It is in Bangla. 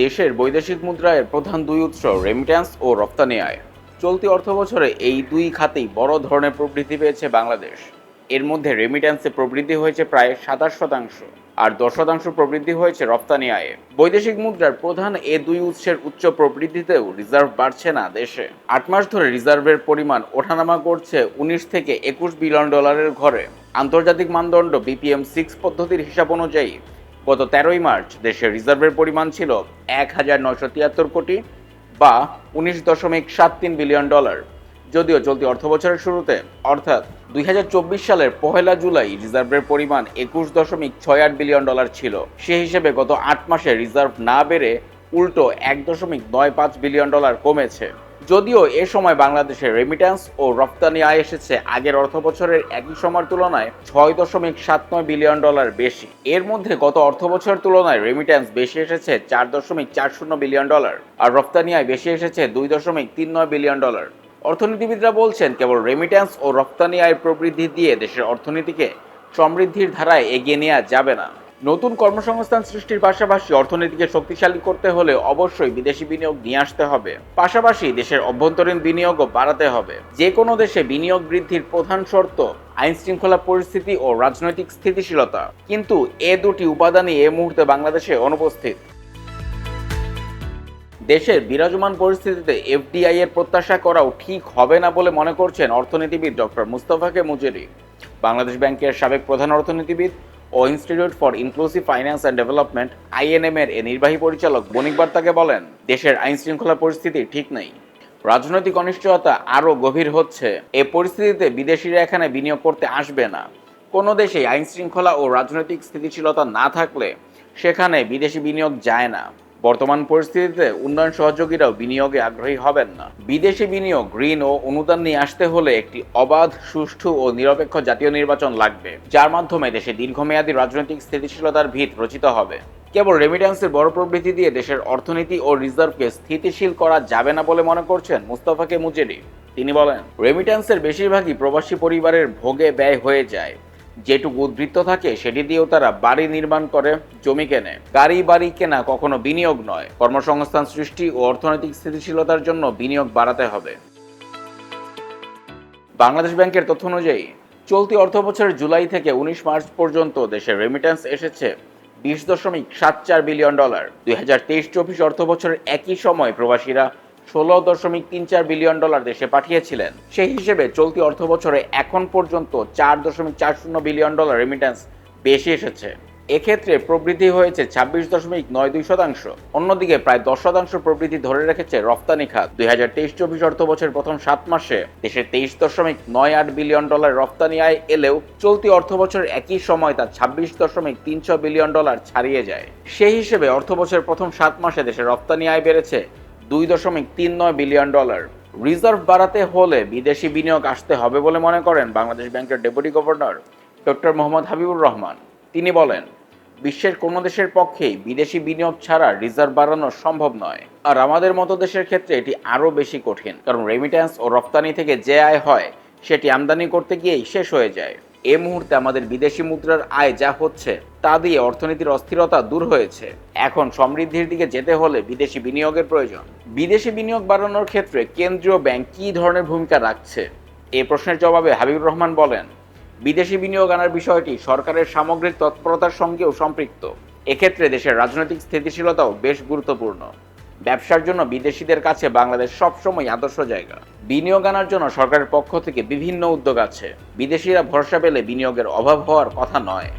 দেশের বৈদেশিক মুদ্রায়ের প্রধান দুই উৎস রেমিট্যান্স ও রপ্তানি আয়। চলতি অর্থবছরে এই দুই খাতেই বড় ধরনের প্রবৃদ্ধি পেয়েছে বাংলাদেশ। এর মধ্যে রেমিট্যান্সে প্রবৃদ্ধি হয়েছে প্রায় সাতাশ শতাংশ, আর দশ শতাংশ প্রবৃদ্ধি হয়েছে রপ্তানি আয়ে। বৈদেশিক মুদ্রার প্রধান এ দুই উৎসের উচ্চ প্রবৃদ্ধিতেও রিজার্ভ বাড়ছে না দেশে। আট মাস ধরে রিজার্ভের পরিমাণ ওঠানামা করছে উনিশ থেকে একুশ বিলিয়ন ডলারের ঘরে। আন্তর্জাতিক মানদণ্ড বিপিএম সিক্স পদ্ধতির হিসাব অনুযায়ী গত তেরোই মার্চ দেশের রিজার্ভের পরিমাণ ছিল এক হাজার নয়শো তিয়াত্তর কোটি বা উনিশ দশমিক সাত তিন বিলিয়ন ডলার। যদিও চলতি অর্থবছরের শুরুতে, অর্থাৎ দুই হাজার চব্বিশ সালের পহেলা জুলাই রিজার্ভের পরিমাণ একুশ দশমিক ছয় আট বিলিয়ন ডলার ছিল। সে হিসেবে গত আট মাসে রিজার্ভ না বেড়ে উল্টো এক দশমিক নয় পাঁচ বিলিয়ন ডলার কমেছে। যদিও এ সময় বাংলাদেশের রেমিট্যান্স ও রপ্তানি আয় এসেছে, আগের অর্থবছরের একই সময়ের তুলনায় ছয় দশমিক সাত নয় বিলিয়ন ডলার বেশি। এর মধ্যে গত অর্থবছরের তুলনায় রেমিট্যান্স বেশি এসেছে চার দশমিক চার শূন্য বিলিয়ন ডলার আর রপ্তানি আয় বেশি এসেছে দুই দশমিক তিন নয় বিলিয়ন ডলার অর্থনীতিবিদরা বলছেন, কেবল রেমিট্যান্স ও রপ্তানি আয় প্রবৃদ্ধি দিয়ে দেশের অর্থনীতিকে সমৃদ্ধির ধারায় এগিয়ে নেওয়া যাবে না। নতুন কর্মসংস্থান সৃষ্টির পাশাপাশি অর্থনীতিকে শক্তিশালী করতে হলে অবশ্যই বিদেশি বিনিয়োগ নিয়ে আসতে হবে। পাশাপাশি দেশের অভ্যন্তরীণ বিনিয়োগও বাড়াতে হবে। যে কোনো দেশে বিনিয়োগ বৃদ্ধির প্রধান শর্ত আইন শৃঙ্খলা পরিস্থিতি ও রাজনৈতিক স্থিতিশীলতা। কিন্তু এ দুটি উপাদানই এ মুহূর্তে বাংলাদেশে অনুপস্থিত। দেশের বিরাজমান পরিস্থিতিতে এফডিআই এর প্রত্যাশা করাও ঠিক হবে না বলে মনে করছেন অর্থনীতিবিদ ডক্টর মুস্তফাকে মুজেরি। বাংলাদেশ ব্যাংকের সাবেক প্রধান অর্থনীতিবিদ ও institute for inclusive finance and development INM এর নির্বাহী পরিচালক বণিক বার্তাকে বলেন, দেশের আইন শৃঙ্খলা পরিস্থিতি ঠিক নেই। রাজনৈতিক অনিশ্চয়তা আরও গভীর হচ্ছে। এ পরিস্থিতিতে বিদেশিরা এখানে বিনিয়োগ করতে আসবে না। কোনো দেশে আইন শৃঙ্খলা ও রাজনৈতিক স্থিতিশীলতা না থাকলে সেখানে বিদেশি বিনিয়োগ যায় না। বর্তমান পরিস্থিতিতে উন্নয়ন সহযোগীরাও বিনিয়োগে আগ্রহী হবেন না। বিদেশি বিনিয়োগ, ঋণ ও অনুদান নিয়ে আসতে হলে একটি অবাধ, সুষ্ঠু ও নিরপেক্ষ জাতীয় নির্বাচন লাগবে, যার মাধ্যমে দেশে দীর্ঘমেয়াদী রাজনৈতিক স্থিতিশীলতার ভিত রচিত হবে। কেবল রেমিট্যান্সের বড় প্রবৃদ্ধি দিয়ে দেশের অর্থনীতি ও রিজার্ভকে স্থিতিশীল করা যাবে না বলে মনে করছেন মুস্তাফাকে মুজেরি। তিনি বলেন রেমিট্যান্সের বেশিরভাগই প্রবাসী পরিবারের ভোগে ব্যয় হয়ে যায়। যেটুকু উদ্বৃত্ত থাকে, সেটি দিয়েও তারা বাড়ি নির্মাণ করে, জমি কেনে। গাড়ি, বাড়ি কেনা কখনো বিনিয়োগ নয়। কর্মসংস্থান সৃষ্টি ও অর্থনৈতিক স্থিতিশীলতার জন্য বিনিয়োগ বাড়াতে হবে। বাংলাদেশ ব্যাংকের তথ্য অনুযায়ী, চলতি অর্থবছরের জুলাই থেকে উনিশ মার্চ পর্যন্ত দেশের রেমিটেন্স এসেছে বিশ দশমিক সাত চার বিলিয়ন ডলার। দুই হাজার তেইশ চব্বিশ অর্থবছরের একই সময় প্রবাসীরা ষোলো দশমিক তিন চার বিলিয়ন ডলার দেশে পাঠিয়েছিলেন। সেই হিসেবে চলতি অর্থবছরে এখন পর্যন্ত চার দশমিক চার শূন্য বিলিয়ন ডলার রেমিটেন্স বেশি এসেছে। এক্ষেত্রে প্রবৃদ্ধি হয়েছে ছাব্বিশ দশমিক নয় দুই শতাংশ। অন্যদিকে প্রায় দশ শতাংশ প্রবৃদ্ধি ধরে রেখেছে রপ্তানি খাত। দুই হাজার তেইশ চব্বিশ অর্থ বছরের প্রথম সাত মাসে দেশে তেইশ দশমিক নয় আট বিলিয়ন ডলার রপ্তানি আয় এলেও চলতি অর্থ বছরের একই সময় তা ছাব্বিশ দশমিক তিন ছ বিলিয়ন ডলার ছাড়িয়ে যায়। সেই হিসেবে অর্থ বছরের প্রথম সাত মাসে দেশে রপ্তানি আয় বেড়েছে দুই দশমিক তিন নয় বিলিয়ন ডলার। রিজার্ভ বাড়াতে হলে বিদেশি বিনিয়োগ আসতে হবে বলে মনে করেন বাংলাদেশ ব্যাংকের deputy governor doctor Mohammad Habibur Rahman. তিনি বলেন, বিশ্বের কোনো দেশের পক্ষেই বিদেশি বিনিয়োগ ছাড়া রিজার্ভ বাড়ানো সম্ভব নয়। আর আমাদের মতো দেশের ক্ষেত্রে এটি আরও বেশি কঠিন, কারণ রেমিট্যান্স ও রপ্তানি থেকে যে আয় হয়, সেটি আমদানি করতে গিয়েই শেষ হয়ে যায়। এ মুহূর্তে আমাদের বিদেশি মুদ্রার আয় যা হচ্ছে, তা দিয়ে অর্থনীতির অস্থিরতা দূর হয়েছে। এখন সমৃদ্ধির দিকে যেতে হলে বিদেশি বিনিয়োগের প্রয়োজন। বিদেশি বিনিয়োগ বাড়ানোর ক্ষেত্রে কেন্দ্রীয় ব্যাংক কী ধরনের ভূমিকা রাখছে? এ প্রশ্নের জবাবে হাবিবুর রহমান বলেন, বিদেশি বিনিয়োগ আনার বিষয়টি সরকারের সামগ্রিক তৎপরতার সঙ্গেও সম্পৃক্ত। এক্ষেত্রে দেশের রাজনৈতিক স্থিতিশীলতাও বেশ গুরুত্বপূর্ণ। ব্যবসার জন্য বিদেশিদের কাছে বাংলাদেশ সবসময় আদর্শ জায়গা। বিনিয়োগ আনার জন্য সরকারের পক্ষ থেকে বিভিন্ন উদ্যোগ আছে। বিদেশিরা ভরসা পেলে বিনিয়োগের অভাব হওয়ার কথা নয়।